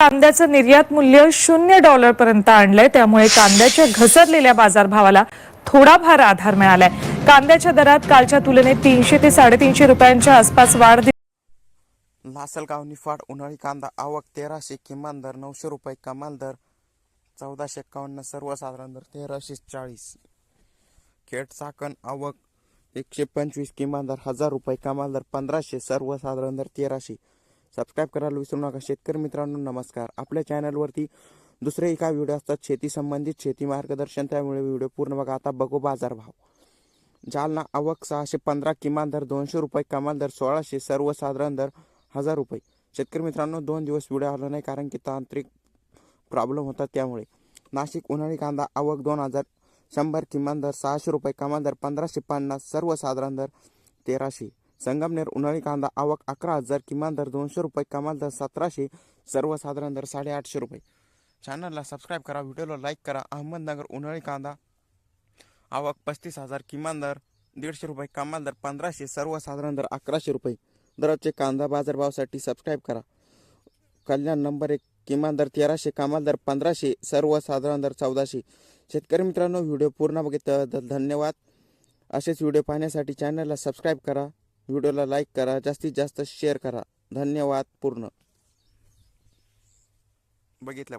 कांद्याचं निर्यात मूल्य शून्य डॉलर पर्यंत आणलंय. त्यामुळे कांद्याच्या घसरलेल्या बाजारभावाला थोडाफार आधार मिळालाय. कांद्याच्या दरात कालच्या तुलनेत तीनशे ते साडेतीनशे रुपयांच्या आसपास वाढ दिली लासलगाव निफाड उन्हाळी कांदा आवक तेराशे किमान दर नऊशे रुपये कमाल दर चौदाशे एक्कावन्न सर्वसाधारण दर तेराशे चाळीस. खेड चाकण आवक एकशे पंचवीस किमान दर हजार रुपये कमाल दर पंधराशे सर्वसाधारण दर तेराशे. सबस्क्राईब करायला विसरू नका. शेतकरी मित्रांनो नमस्कार. आपल्या चॅनलवरती दुसरे एका व्हिडिओ असतात शेती संबंधित शेती मार्गदर्शन. त्यामुळे व्हिडिओ पूर्ण बघा. आता बघू बाजारभाव जालना आवक सहाशे पंधरा किमान दर दोनशे रुपये कमाल दर सोळाशे सर्वसाधारण दर हजार रुपये. शेतकरी मित्रांनो दोन दिवस व्हिडिओ आला नाही कारण की तांत्रिक प्रॉब्लेम होता त्यामुळे. नाशिक उन्हाळी कांदा आवक दोन हजार शंभर किमान दर सहाशे रुपये कमाल दर पंधराशे पन्नास सर्वसाधारण दर तेराशे. संगमनेर उन्हाळी कांदा आवक अकरा हजार किमान दर दोनशे रुपये कमाल दर सतराशे सर्वसाधारण दर साडेआठशे रुपये. चॅनलला सबस्क्राईब करा व्हिडिओला लाईक करा. अहमदनगर उन्हाळी कांदा आवक पस्तीस हजार किमान दर दीडशे रुपये कमाल दर पंधराशे सर्वसाधारण दर अकराशे रुपये. दररोजचे कांदा बाजारभावासाठी सबस्क्राईब करा. कल्याण नंबर एक किमान दर तेराशे कमाल दर पंधराशे सर्वसाधारण दर चौदाशे. शेतकरी मित्रांनो व्हिडिओ पूर्ण बघितलं धन्यवाद. असेच व्हिडिओ पाहण्यासाठी चॅनलला सबस्क्राईब करा. व्हिडिओला लाईक करा जास्तीत जास्त शेअर करा. धन्यवाद पूर्ण. बघितल्या